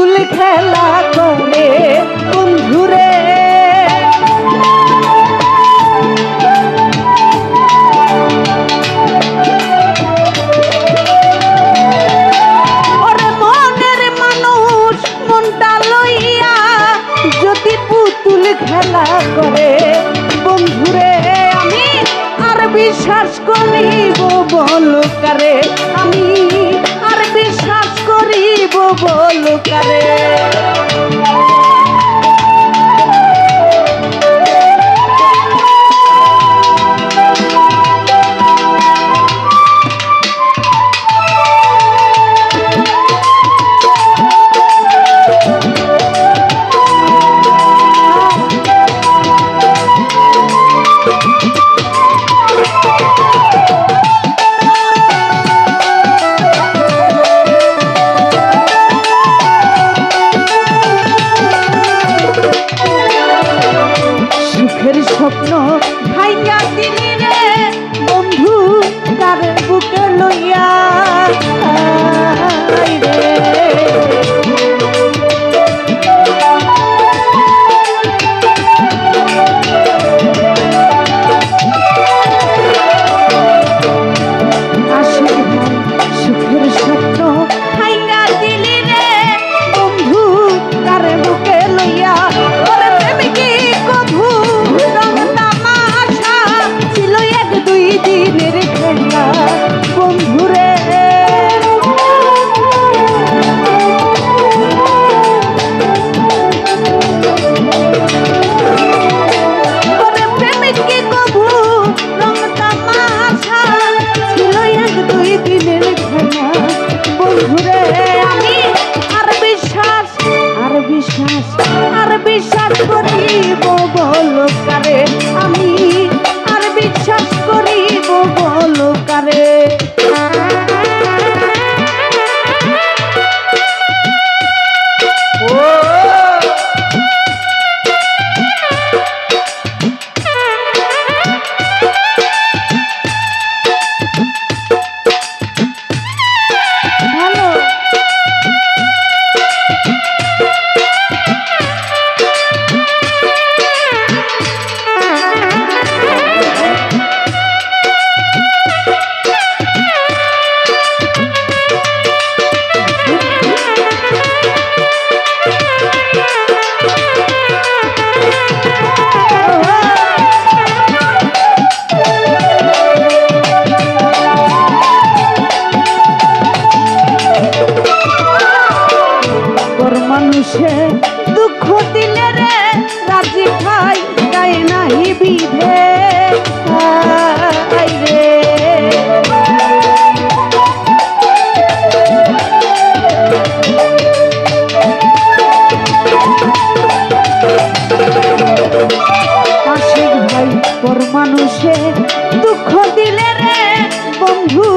পুতুল খেলা করে বন্ধুরে। খেলা করে বন্ধুরে আমি আর বিশ্বাস করিব বলকারে আমি বলব বলো কারে i'm Christmas. বিধে মানুষে দুঃখ দিলে রে বন্ধু।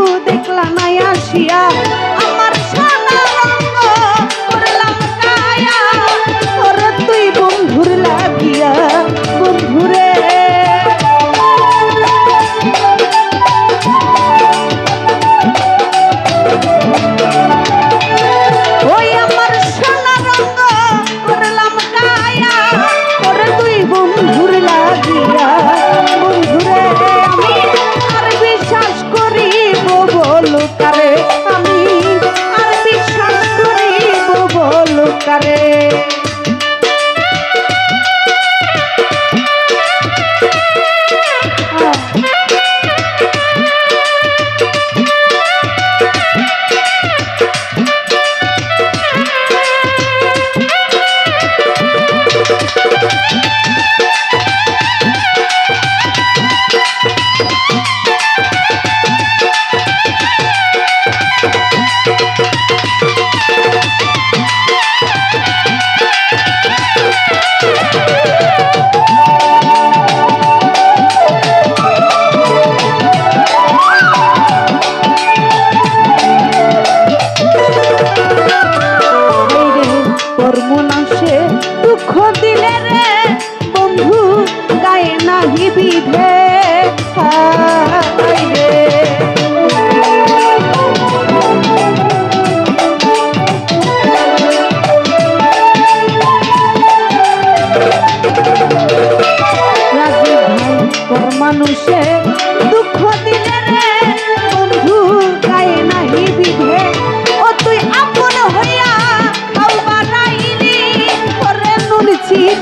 বন্ধু দেখলা নাই আসিয়া